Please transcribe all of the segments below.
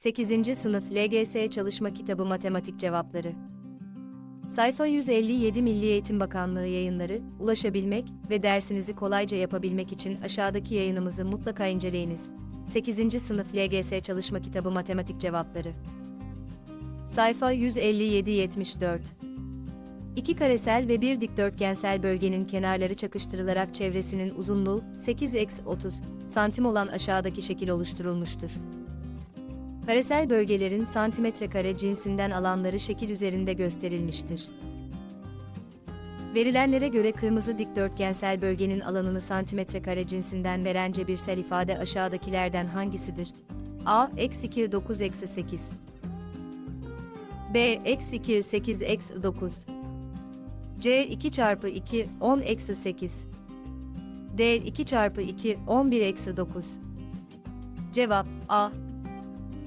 8. Sınıf LGS Çalışma Kitabı Matematik Cevapları Sayfa 157 Milli Eğitim Bakanlığı yayınları, ulaşabilmek ve dersinizi kolayca yapabilmek için aşağıdaki yayınımızı mutlaka inceleyiniz. 8. Sınıf LGS Çalışma Kitabı Matematik Cevapları Sayfa 157-74 İki karesel ve bir dikdörtgensel bölgenin kenarları çakıştırılarak çevresinin uzunluğu 8-30 santim olan aşağıdaki şekil oluşturulmuştur. Karesel bölgelerin santimetre kare cinsinden alanları şekil üzerinde gösterilmiştir. Verilenlere göre kırmızı dikdörtgensel bölgenin alanını santimetre kare cinsinden veren cebirsel ifade aşağıdakilerden hangisidir? A. Eksi 2 9 eksi 8 B. Eksi 2 8 eksi 9 C 2 çarpı 2 10 eksi 8 D 2 çarpı 2 11 eksi 9 Cevap A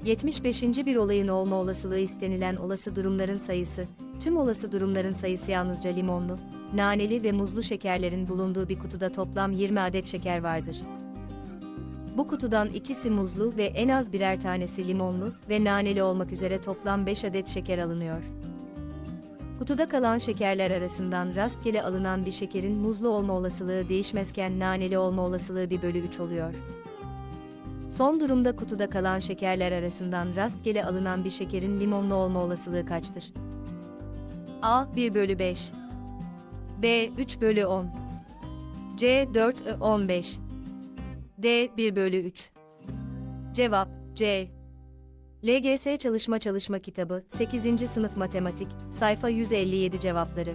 75. bir olayın olma olasılığı istenilen olası durumların sayısı, tüm olası durumların sayısı yalnızca limonlu, naneli ve muzlu şekerlerin bulunduğu bir kutuda toplam 20 adet şeker vardır. Bu kutudan ikisi muzlu ve en az birer tanesi limonlu ve naneli olmak üzere toplam 5 adet şeker alınıyor. Kutuda kalan şekerler arasından rastgele alınan bir şekerin muzlu olma olasılığı değişmezken naneli olma olasılığı 1 bölü 3 oluyor. Son durumda kutuda kalan şekerler arasından rastgele alınan bir şekerin limonlu olma olasılığı kaçtır? A 1 bölü 5 B 3 bölü 10 C 4 ı 15 D 1 bölü 3 Cevap C LGS Çalışma Çalışma Kitabı 8. Sınıf Matematik Sayfa 157 Cevapları